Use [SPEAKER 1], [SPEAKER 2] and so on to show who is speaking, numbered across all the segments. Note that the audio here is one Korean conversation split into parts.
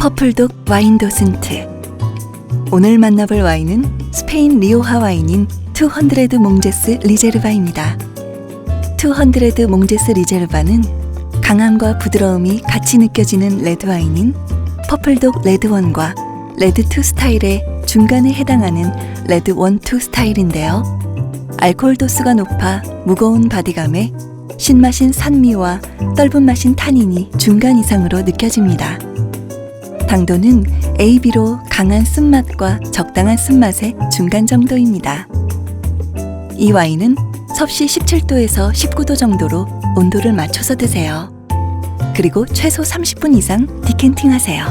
[SPEAKER 1] 퍼플독 와인 도슨트 오늘 만나볼 와인은 스페인 리오하 와인인 200 몽제스 리제르바입니다. 200 몽제스 리제르바는 강함과 부드러움이 같이 느껴지는 레드 와인인 퍼플독 레드원과 레드2 스타일의 중간에 해당하는 레드1, 2 스타일인데요. 알코올 도수가 높아 무거운 바디감에 신맛인 산미와 떫은 맛인 타닌이 중간 이상으로 느껴집니다. 당도는 AB로 강한 쓴맛과 적당한 쓴맛의 중간 정도입니다. 이 와인은 섭씨 17도에서 19도 정도로 온도를 맞춰서 드세요. 그리고 최소 30분 이상 디켄팅 하세요.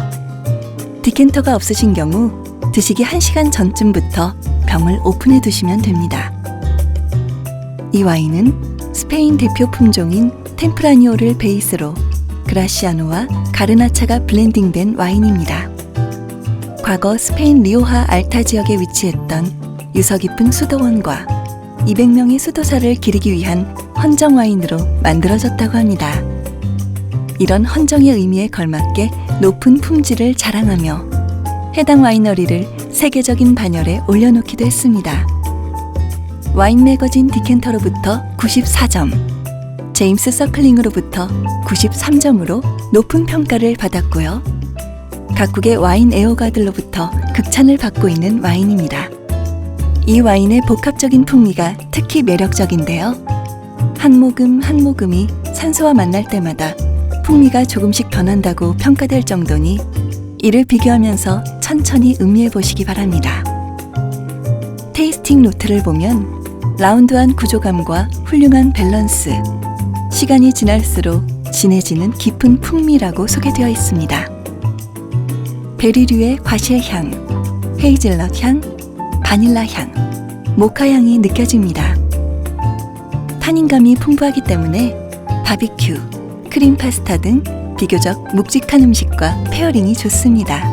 [SPEAKER 1] 디켄터가 없으신 경우 드시기 1시간 전쯤부터 병을 오픈해 두시면 됩니다. 이 와인은 스페인 대표 품종인 템프라니오를 베이스로 그라시아노와 가르나차가 블렌딩된 와인입니다. 과거 스페인 리오하 알타 지역에 위치했던 유서 깊은 수도원과 200명의 수도사를 기리기 위한 헌정 와인으로 만들어졌다고 합니다. 이런 헌정의 의미에 걸맞게 높은 품질을 자랑하며 해당 와이너리를 세계적인 반열에 올려놓기도 했습니다. 와인 매거진 디켄터로부터 94점, 제임스 서클링으로부터 93점으로 높은 평가를 받았고요. 각국의 와인 애호가들로부터 극찬을 받고 있는 와인입니다. 이 와인의 복합적인 풍미가 특히 매력적인데요. 한 모금 한 모금이 산소와 만날 때마다 풍미가 조금씩 변한다고 평가될 정도니 이를 비교하면서 천천히 음미해 보시기 바랍니다. 테이스팅 노트를 보면 라운드한 구조감과 훌륭한 밸런스, 시간이 지날수록 진해지는 깊은 풍미라고 소개되어 있습니다. 베리류의 과실 향, 헤이즐넛 향, 바닐라 향, 모카 향이 느껴집니다. 타닌감이 풍부하기 때문에 바비큐, 크림 파스타 등 비교적 묵직한 음식과 페어링이 좋습니다.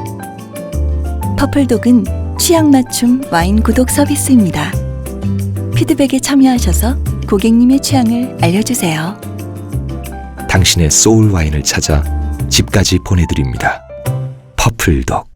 [SPEAKER 1] 퍼플독은 취향 맞춤 와인 구독 서비스입니다. 피드백에 참여하셔서 고객님의 취향을 알려주세요.
[SPEAKER 2] 당신의 소울 와인을 찾아 집까지 보내드립니다. 퍼플독